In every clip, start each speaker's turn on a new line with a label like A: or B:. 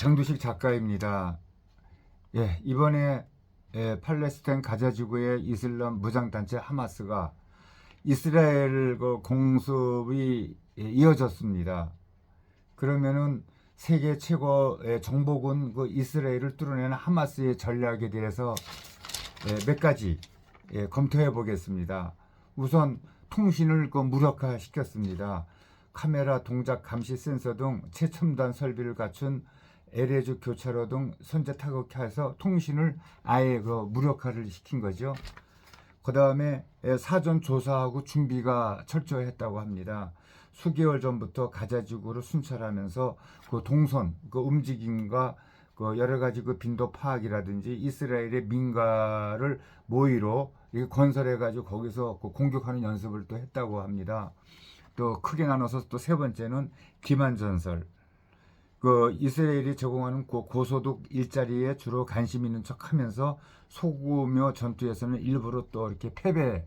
A: 장두식 작가입니다. 예, 이번에 예, 팔레스타인 가자 지구의 이슬람 무장단체 하마스가 이스라엘 그 공습이 예, 이어졌습니다. 그러면은 세계 최고의 정복은 그 이스라엘을 뚫어내는 하마스의 전략에 대해서 예, 몇 가지 예, 검토해 보겠습니다. 우선 통신을 그 무력화 시켰습니다. 카메라 동작 감시 센서 등 최첨단 설비를 갖춘 LH 교차로 등 선제 타격해서 통신을 아예 그 무력화를 시킨 거죠. 그 다음에 사전 조사하고 준비가 철저했다고 합니다. 수개월 전부터 가자지구를 순찰하면서 그 동선, 그 움직임과 그 여러 가지 그 빈도 파악이라든지 이스라엘의 민가를 모의로 건설해가지고 거기서 그 공격하는 연습을 또 했다고 합니다. 또 크게 나눠서 또 세 번째는 기만 전설. 그 이스라엘이 제공하는 그 고소득 일자리에 주로 관심 있는 척하면서 소규모 전투에서는 일부러 또 이렇게 패배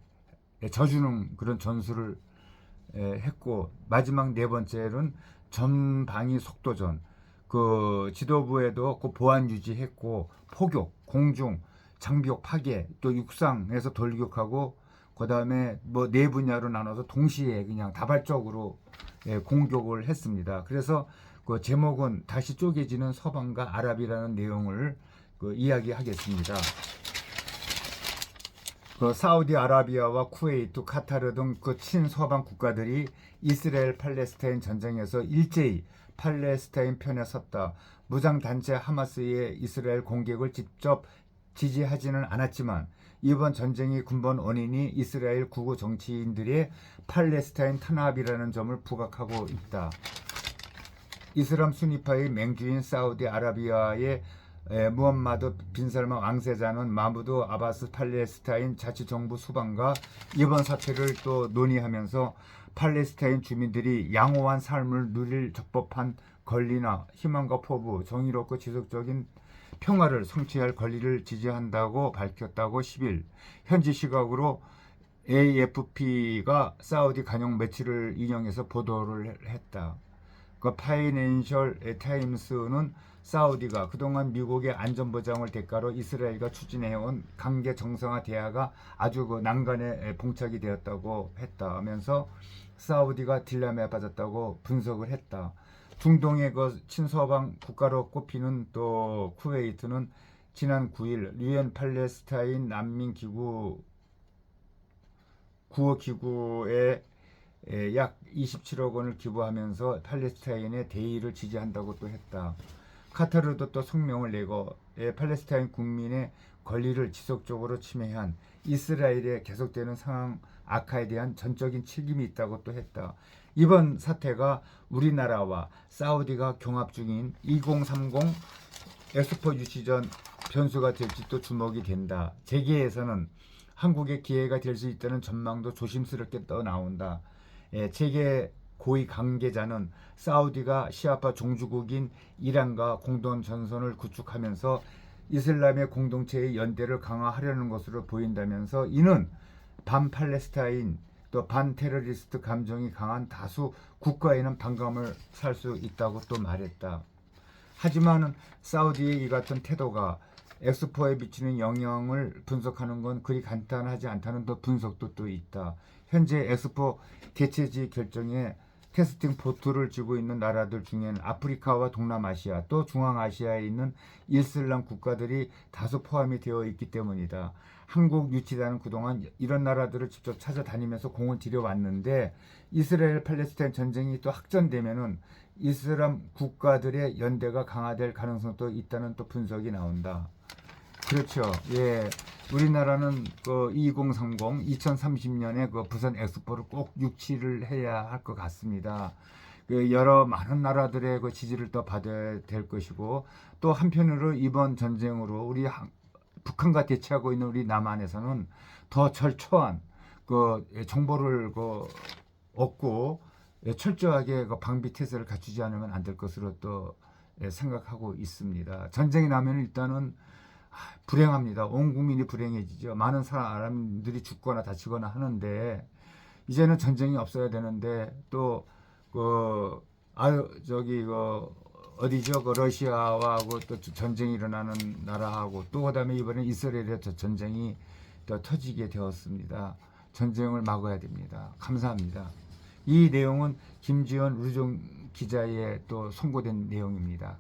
A: 져주는 그런 전술을 에, 했고 마지막 네 번째는 전방위 속도전. 그 지도부에도 그 보안 유지했고 포격 공중 장비역 파괴 또 육상에서 돌격하고 그 다음에 뭐 네 분야로 나눠서 동시에 그냥 다발적으로 예, 공격을 했습니다. 그래서 그 제목은 다시 쪼개지는 서방과 아랍이라는 내용을 그 이야기하겠습니다. 그 사우디아라비아와 쿠웨이트, 카타르 등 그 친서방 국가들이 이스라엘 팔레스타인 전쟁에서 일제히 팔레스타인 편에 섰다. 무장 단체 하마스의 이스라엘 공격을 직접 지지하지는 않았지만 이번 전쟁의 근본 원인이 이스라엘 구구 정치인들의 팔레스타인 탄압이라는 점을 부각하고 있다. 이슬람 순위파의 맹주인 사우디 아라비아의 에, 무함마드 빈살만 왕세자는 마무드 아바스 팔레스타인 자치정부 수반과 이번 사태를 또 논의하면서 팔레스타인 주민들이 양호한 삶을 누릴 적법한 권리나 희망과 포부, 정의롭고 지속적인 평화를 성취할 권리를 지지한다고 밝혔다고 10일 현지 시각으로 AFP가 사우디 간용 매체를 인용해서 보도를 했다. 그 파이낸셜 타임스는 사우디가 그동안 미국의 안전보장을 대가로 이스라엘과 추진해온 강제 정상화 대화가 아주 그 난간에 봉착이 되었다고 했다 하면서 사우디가 딜레마에 빠졌다고 분석을 했다. 중동의 그 친서방 국가로 꼽히는 또 쿠웨이트는 지난 9일 유엔 팔레스타인 난민 기구 구호 기구에 에, 약 27억 원을 기부하면서 팔레스타인의 대의를 지지한다고 또 했다. 카타르도 또 성명을 내고 에, 팔레스타인 국민의 권리를 지속적으로 침해한 이스라엘의 계속되는 상황 악화에 대한 전적인 책임이 있다고 또 했다. 이번 사태가 우리나라와 사우디가 경합 중인 2030 엑스포 유치전 변수가 될지 또 주목이 된다. 재계에서는 한국의 기회가 될 수 있다는 전망도 조심스럽게 떠 나온다. 예, 세계 고위 관계자는 사우디가 시아파 종주국인 이란과 공동 전선을 구축하면서 이슬람의 공동체의 연대를 강화하려는 것으로 보인다면서 이는 반팔레스타인 또 반테러리스트 감정이 강한 다수 국가에는 반감을 살 수 있다고 또 말했다. 하지만 사우디의 이 같은 태도가 엑스포에 미치는 영향을 분석하는 건 그리 간단하지 않다는 또 분석도 또 있다. 현재 엑스포 개최지 결정에 캐스팅 보트를 쥐고 있는 나라들 중엔 아프리카와 동남아시아 또 중앙아시아에 있는 이슬람 국가들이 다수 포함이 되어 있기 때문이다. 한국 유치단은 그동안 이런 나라들을 직접 찾아다니면서 공을 들여왔는데 이스라엘 팔레스타인 전쟁이 또 확전되면은 이슬람 국가들의 연대가 강화될 가능성도 있다는 또 분석이 나온다. 그렇죠. 예. 우리나라는 그 2030, 2030년에 그 부산 엑스포를 꼭 유치를 해야 할 것 같습니다. 그 여러 많은 나라들의 그 지지를 또 받아야 될 것이고 또 한편으로 이번 전쟁으로 우리 한- 북한과 대치하고 있는 우리 남한에서는 더 철저한 그 정보를 그 얻고 철저하게 그 방비 태세를 갖추지 않으면 안 될 것으로 또 생각하고 있습니다. 전쟁이 나면 일단은 아, 불행합니다. 온 국민이 불행해지죠. 많은 사람들이 죽거나 다치거나 하는데 이제는 전쟁이 없어야 되는데 또그 아유 저기 그 어디죠? 그 러시아하고 또 전쟁이 일어나는 나라하고 또 그다음에 이번에 이스라엘의 저 전쟁이 또 터지게 되었습니다. 전쟁을 막아야 됩니다. 감사합니다. 이 내용은 김지연 루종 기자의 또 송고된 내용입니다.